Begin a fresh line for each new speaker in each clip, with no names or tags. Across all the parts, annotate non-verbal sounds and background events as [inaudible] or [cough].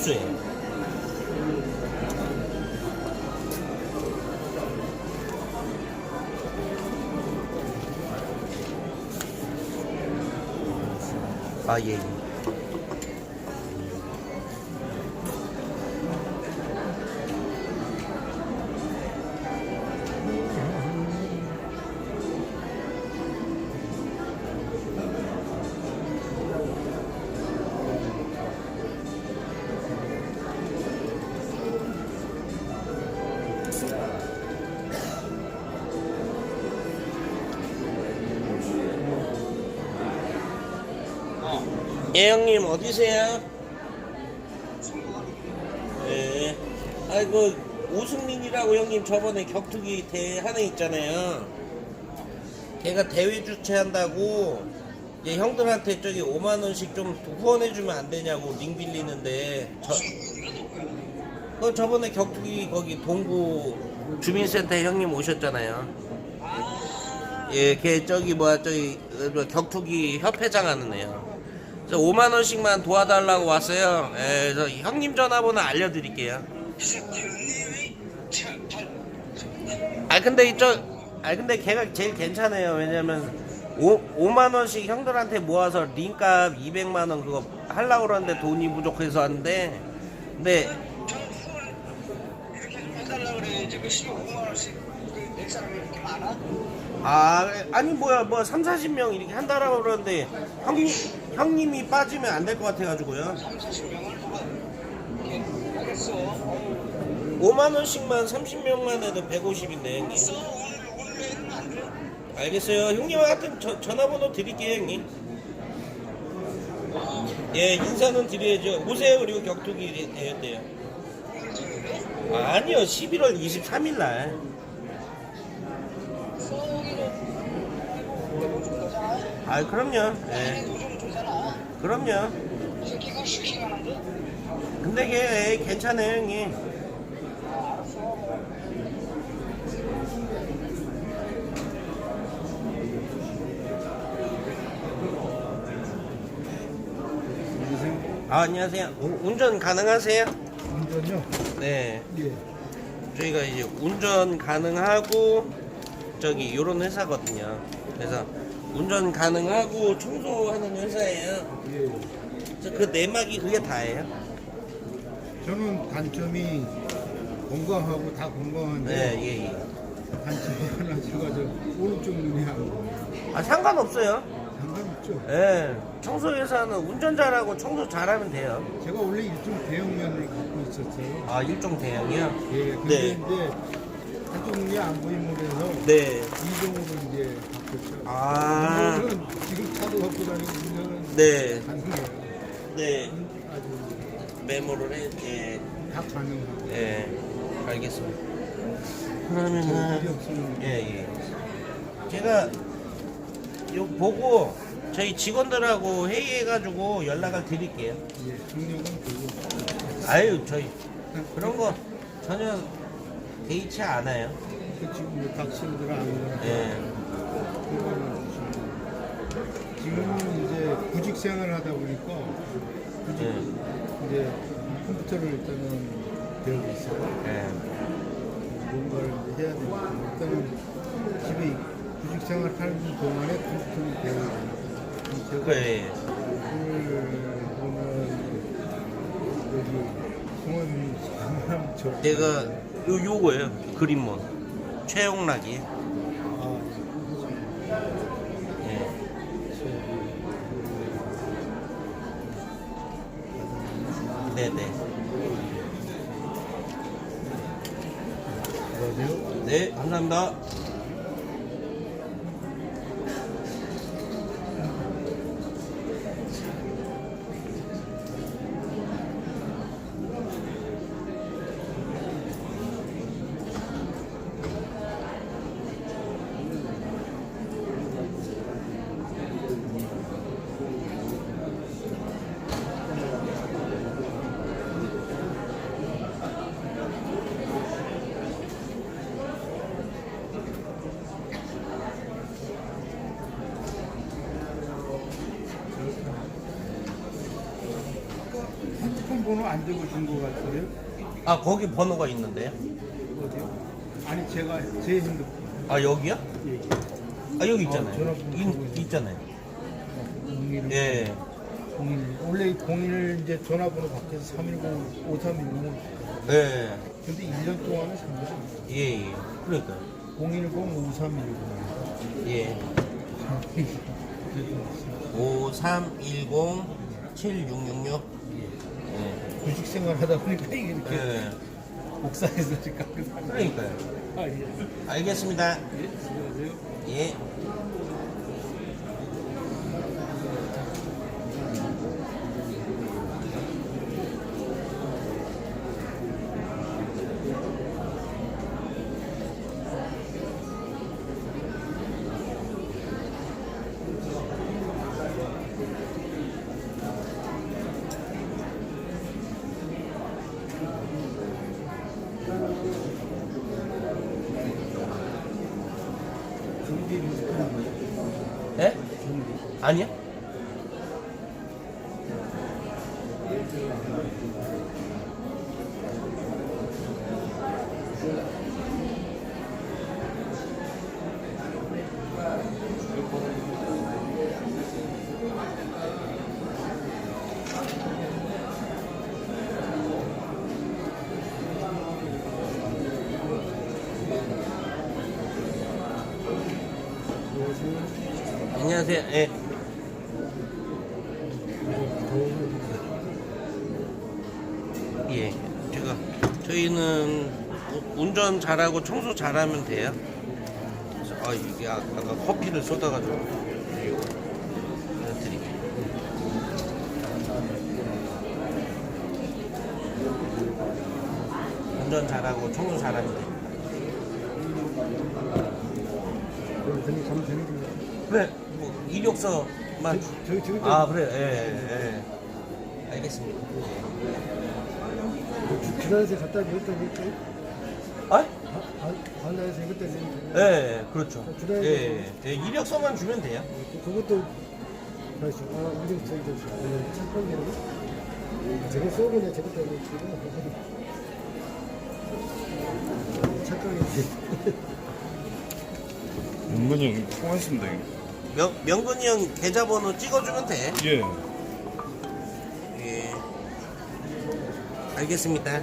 필수예 예, 형님, 어디세요? 네. 아이고, 오승민이라고 형님 저번에 격투기 대회 하는 있잖아요. 걔가 대회 주최한다고 이제 형들한테 저기 5만 원씩 좀 후원해 주면 안 되냐고 링 빌리는데 저, 그 저번에 격투기 거기 동구 주민센터에 형님 오셨잖아요. 예, 걔 저기 뭐야 저기 어, 뭐 격투기 협회장 하는 애요. 저 5만 원씩만 도와달라고 왔어요. 예, 그래서 형님 전화번호 알려드릴게요. 아 근데 이저 아 근데 걔가 제일 괜찮아요. 왜냐면 5, 5만 원씩 형들한테 모아서 링값 200만 원 그거 하려고 그러는데 돈이 부족해서 하는데 근데
이렇게 좀 해달라 그래. 지금 15만 원씩 그낼 사람이 이렇게 많아?
아 아니 뭐야 뭐 3, 40명 이렇게 한다라고 그러는데 형님 형님이 빠지면 안 될 것 같아 가지고요.
3, 40명을 누가 이렇게 하겠어?
5만 원씩만 30명만 해도 150인데 형님.
써 오늘 오늘 내일은 안 돼.
알겠어요. 형님한테 저, 전화번호 드릴게요, 형님. 예, 인사는 드려야죠. 오세요, 그리고 격투기.
오늘 저녁에
아, 아니요, 11월 23일 날.
써오기는 노좀 거잖 아.
아, 그럼요. 예. 그럼요. 근데 걔 괜찮아요, 형님.
아.
아, 안녕하세요. 운- 운전 가능하세요?
운전요?
네.
예.
저희가 이제 운전 가능하고 저기 요런 회사거든요. 그래서 운전 가능하고 청소하는 회사예요.
예.
그래서 그 내막이 그게 다예요.
저는 단점이 건강하고 다 건강한데
네, 예, 예.
단점이 하나 제가 저 오른쪽 눈이 안 보여요.
아 상관없어요.
상관없죠.
예. 청소 회사는 운전 잘하고 청소 잘하면 돼요.
제가 원래 일종 대형면을 갖고 있었어요.
아 일종 대형이요?
예. 근데
네.
이제 한쪽 눈이 안 보이면 그래서
네.
이종으로 이제.
아.
지금 차도 갖고 다니고 운전은
네. 네.
아주
메모를 해. 예.
다 가능하고.
예. 알겠습니다.
저
그러면은 예, 예. 제가 요 보고 저희 직원들하고 회의해가지고 연락을 드릴게요.
예, 경력은 되고
아유, 저희 그런 거 전혀 개의치 않아요.
그 지금 뭐 닥치들 아는 거라
예.
지금은 이제 구직 생활을 하다 보니까 구직
예.
이제 컴퓨터를 일단은 배우고 있어요.
예.
뭔가를 이제 해야 되니까 일단은 집에 구직 생활 하는 동안에 컴퓨터를 배워야 되니까 제가
그래.
오늘 보면 여기 사람 저
내가 요 요거예요. 그림몬 최용락이.
아,
예. 네네.
뭐라고요?
네, 감사합니다.
안 적어준 것 같은데요?
아 거기 번호가 있는데요?
어디요? 아니 제가 제 핸드폰
아 여기요?
예.
아 여기
어,
있잖아요.
전화번호
이-
보고 있네.
있잖아요.
공인을
예.
공인 원래 이 공인을 이제 전화번호 바뀌어서 310 5310
예.
근데 1년 동안은 상관없어요.
예. 예. 그러니까요.
010 5310
예. [laughs] 5310 7666. 예.
구직 생활 하다 보니까 이게 이렇게
예.
복사해서 이렇게 가끔 하는
그러니까요.
아, 예.
알겠습니다.
예, 수고하세요.
예.
준비 루스는 뭐예요?
예?
준비.
아니요? 안녕하세요. 예. 예. 저희는 우- 운전 잘하고 청소 잘하면 돼요. 아 이게 아- 아까 커피를 쏟아가지고 드릴게요. 운전 잘하고 청소 잘하면 돼요.
그럼 저기 가면 되는 거예요?
그래. 뭐 이력서만.
저기 저기
아 그래. 예. 예. 예. 알겠습니다.
주단에서 갖다 줬다 줄까요?
아?
반나에서 이것도
예, 예, 그렇죠.
주변에
예, 예, 예, 이력서만 주면 돼요.
그것도 다시 아 우리 저기 저 착한이라고 저거 써보네 저거 때문에 지금 착하게
은근히 형 통화했습니다.
명, 명근이 형 계좌번호 찍어주면 돼.
예.
예. 알겠습니다.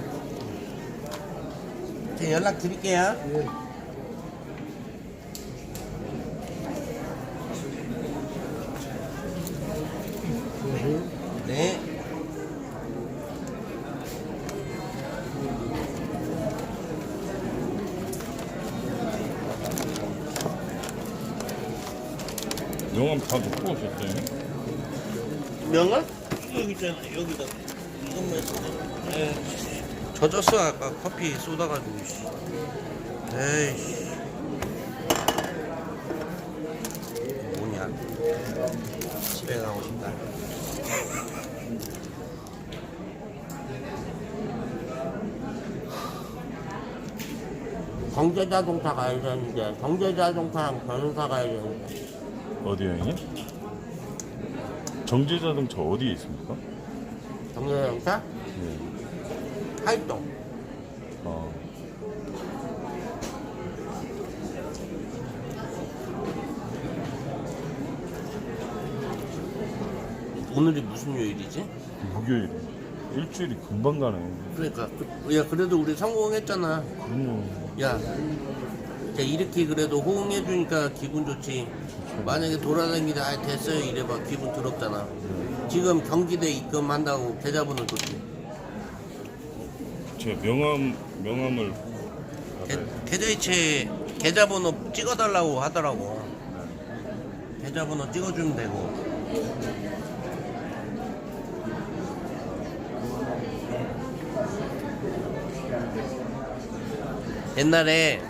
제가 연락 드릴게요.
예.
네.
명함 다 놓고 오셨어요?
명함? 여기 있잖아, 여기다. 이것만 쓰 자. 예. 젖었어, 아까 커피 쏟아가지고, 씨. 에이씨. 뭐냐. 집에 가고 싶다. 경제자동차 가야 되는데, 경제자동차랑 변호사 가야 되는데.
어디요, 형님? 정제자동차 어디에 있습니까?
경제자동차?
예.
활동.
아,
오늘이 무슨 요일이지?
목요일에. 일주일이 금방 가네.
그러니까 그- 야 그래도 우리 성공했잖아
그럼요.
야 자, 이렇게 그래도 호응해 주니까 기분 좋지 만약에 돌아다니다 아 됐어요 이래봐 기분 더럽잖아 지금 경기대 입금한다고 계좌번호 줬지
제가 명함, 명함을
계- 계좌이체 계좌번호 찍어달라고 하더라고. 계좌번호 찍어주면 되고. 옛날에